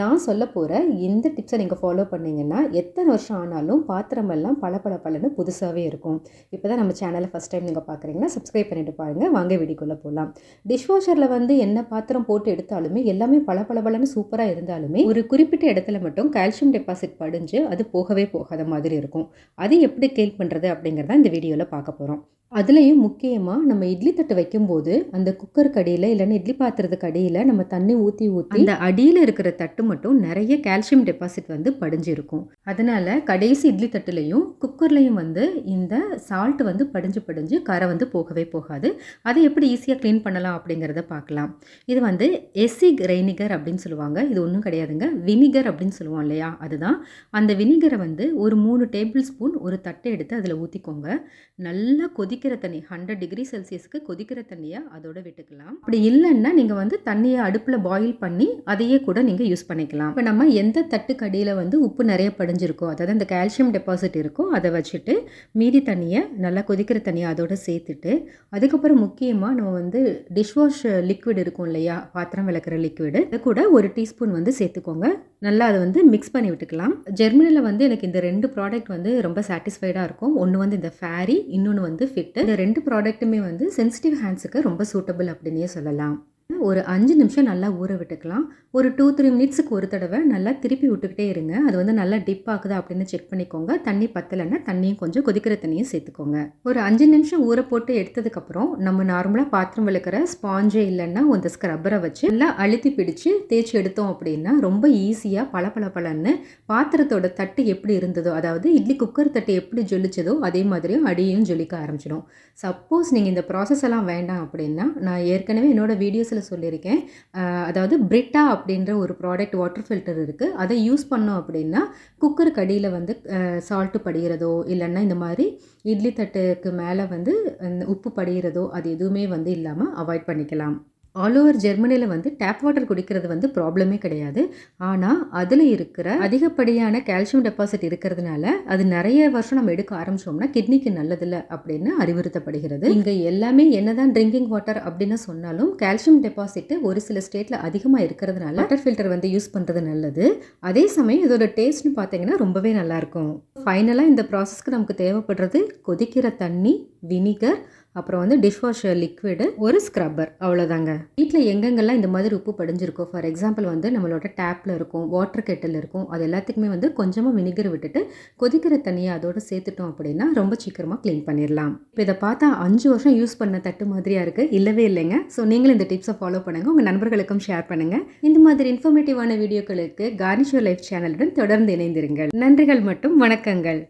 நான் சொல்ல போகிற இந்த டிப்ஸை நீங்கள் ஃபாலோ பண்ணீங்கன்னா எத்தனை வருஷம் ஆனாலும் பாத்திரமெல்லாம் பல பல பலன்னு புதுசாகவே இருக்கும். இப்போ தான் நம்ம சேனலை ஃபஸ்ட் டைம் நீங்கள் பார்க்குறீங்கன்னா சப்ஸ்கிரைப் பண்ணிட்டு பாருங்கள் வாங்க வெடிக்குள்ளே போகலாம் டிஷ்வாஷரில் வந்து என்ன பாத்திரம் போட்டு எடுத்தாலுமே எல்லாமே பல பல பலன்னு சூப்பராக இருந்தாலுமே ஒரு குறிப்பிட்ட இடத்துல மட்டும் கால்சியம் டெபாசிட் படிஞ்சு அது போகவே போகாத மாதிரி இருக்கும். அது எப்படி க்ளீன் பண்ணுறது அப்படிங்கிறத இந்த வீடியோவில் பார்க்க போகிறோம் அதுலேயும் முக்கியமாக நம்ம இட்லி தட்டு வைக்கும்போது அந்த குக்கர் கடியில் இல்லைன்னா இட்லி பாத்திரத்துக்கு அடியில் நம்ம தண்ணி ஊற்றி ஊற்றி அந்த அடியில் இருக்கிற தட்டு மட்டும் நிறைய கால்சியம் டெபாசிட் வந்து படிஞ்சிருக்கும். அதனால் கடைசி இட்லி தட்டுலையும் குக்கர்லேயும் வந்து இந்த சால்ட் வந்து படிஞ்சு படிஞ்சு கரை வந்து போகவே போகாது. அதை எப்படி ஈஸியாக க்ளீன் பண்ணலாம் அப்படிங்கிறத பார்க்கலாம். இது வந்து எசிக் ரெய்னிகர் அப்படின்னு சொல்லுவாங்க. இது ஒன்றும் கிடையாதுங்க. வினிகர் அப்படின்னு சொல்லுவோம் இல்லையா? அதுதான். அந்த வினிகரை வந்து ஒரு மூணு டேபிள் ஸ்பூன் ஒரு தட்டை எடுத்து அதில் ஊற்றிக்கோங்க நல்லா கொதிக்க கொதிக்கிற தண்ணி ஹண்ட்ரட் டிகிரி செல்சியஸ்க்கு கொதிக்கிற தண்ணியை அதோட விட்டுக்கலாம். அப்படி இல்லைன்னா நீங்கள் வந்து தண்ணியை அடுப்பில் பாயில் பண்ணி அதையே கூட நீங்கள் யூஸ் பண்ணிக்கலாம். இப்போ நம்ம எந்த தட்டுக்கு அடியில் வந்து உப்பு நிறைய படிஞ்சிருக்கோ அதாவது அந்த கால்சியம் டெபாசிட் இருக்கோ அதை வச்சுட்டு மீதி தண்ணியை நல்லா கொதிக்கிற தண்ணியை அதோட சேர்த்துட்டு அதுக்கப்புறம் முக்கியமாக நம்ம வந்து டிஷ்வாஷ் லிக்விட் இருக்கும் இல்லையா பாத்திரம் விளக்குற லிக்விடு அதை கூட ஒரு டீஸ்பூன் வந்து சேர்த்துக்கோங்க. நல்லா அதை வந்து மிக்ஸ் பண்ணி விட்டுக்கலாம். ஜெர்மனியில் வந்து எனக்கு இந்த ரெண்டு ப்ராடக்ட் வந்து ரொம்ப சாட்டிஸ்ஃபைடாக இருக்கும். ஒன்று வந்து இந்த ஃபேரி இன்னொன்று வந்து ஃபிட்டு இந்த ரெண்டு ப்ராடக்ட்டுமே வந்து சென்சிட்டிவ் ஹேண்ட்ஸுக்கு ரொம்ப சூட்டபிள் அப்படின்னே சொல்லலாம். ஒரு அஞ்சு நிமிஷம் நல்லா ஊற விட்டுக்கலாம். ஒரு டூ த்ரீ மினிட்ஸுக்கு ஒரு தடவை நல்லா திருப்பி விட்டுக்கிட்டே இருங்க. அது வந்து நல்லா டிப் ஆகுதா அப்படின்னு செக் பண்ணிக்கோங்க. தண்ணி பத்தலைன்னா தண்ணியும் கொஞ்சம் கொதிக்கிற தண்ணியும் சேர்த்துக்கோங்க. ஒரு அஞ்சு நிமிஷம் ஊற போட்டு எடுத்ததுக்கப்புறம் நம்ம நார்மலாக பாத்திரம் விளக்குற ஸ்பாஞ்சே இல்லைன்னா அந்த ஸ்க்ரப்பரை வச்சு நல்லா அழுத்தி பிடிச்சு தேய்ச்சி எடுத்தோம் அப்படின்னா ரொம்ப ஈஸியாக பல பல பலன்னு பாத்திரத்தோட தட்டு எப்படி இருந்ததோ அதாவது இட்லி குக்கர் தட்டு எப்படி ஜொலிச்சதோ அதே மாதிரியும் அடியும் ஜொலிக்க ஆரம்பிச்சிடும். சப்போஸ் நீங்கள் இந்த ப்ராசஸ் எல்லாம் வேண்டாம் அப்படின்னா நான் ஏற்கனவே என்னோடய வீடியோஸில் சொல்லியிருக்கேன். அதாவது பிரிட்டா அப்படின்ற ஒரு ப்ராடக்ட் வாட்டர் ஃபில்டர் இருக்குது அதை யூஸ் பண்ணோம் அப்படின்னா குக்கருக்கு அடியில் வந்து சால்ட்டு படிகிறதோ இல்லைன்னா இந்த மாதிரி இட்லி தட்டுக்கு மேலே வந்து உப்பு படிகிறதோ அது எதுவுமே வந்து இல்லாமல் அவாய்ட் பண்ணிக்கலாம். ஆல் ஓவர் ஜெர்மனியில் வந்து டேப் வாட்டர் குடிக்கிறது வந்து ப்ராப்ளமே கிடையாது. ஆனால் அதில் இருக்கிற அதிகப்படியான கால்சியம் டெபாசிட் இருக்கிறதுனால அது நிறைய வருஷம் நம்ம எடுக்க ஆரம்பிச்சோம்னா கிட்னிக்கு நல்லதில்லை அப்படின்னு அறிவுறுத்தப்படுகிறது. இங்கே எல்லாமே என்னதான் ட்ரிங்கிங் வாட்டர் அப்படின்னு சொன்னாலும் கால்சியம் டெபாசிட் ஒரு சில ஸ்டேட்டில் அதிகமாக இருக்கிறதுனால வாட்டர் ஃபில்டர் வந்து யூஸ் பண்ணுறது நல்லது. அதே சமயம் இதோட டேஸ்ட்னு பார்த்தீங்கன்னா ரொம்பவே நல்லாயிருக்கும் ஃபைனலாக இந்த ப்ராசஸ்க்கு நமக்கு தேவைப்படுறது கொதிக்கிற தண்ணி வினிகர் அப்புறம் வந்து டிஷ்வாஷர் லிக்விடு ஒரு ஸ்க்ரப்பர் அவ்வளோதாங்க வீட்டில் எங்கெங்கெல்லாம் இந்த மாதிரி உப்பு படிஞ்சிருக்கோ ஃபார் எக்ஸாம்பிள் வந்து நம்மளோட டேப்பில் இருக்கும் வாட்டர் கெட்டில் இருக்கும் அது எல்லாத்துக்குமே வந்து கொஞ்சமாக வினிகர் விட்டுட்டு கொதிக்கிற தண்ணியை அதோடு சேர்த்துட்டோம் அப்படின்னா ரொம்ப சீக்கிரமாக க்ளீன் பண்ணிடலாம். இப்போ இதை பார்த்தா அஞ்சு வருஷம் யூஸ் பண்ண தட்டு மாதிரியாக இருக்குது இல்லவே இல்லைங்க. ஸோ நீங்களும் இந்த டிப்ஸை ஃபாலோ பண்ணுங்கள் உங்கள் நண்பர்களுக்கும் ஷேர் பண்ணுங்கள் இந்த மாதிரி இன்ஃபர்மேட்டிவான வீடியோக்களுக்கு கார்னிஷோ லைஃப் சேனலுடன் தொடர்ந்து இணைந்திருங்கள். நன்றிகள் மற்றும் வணக்கங்கள்.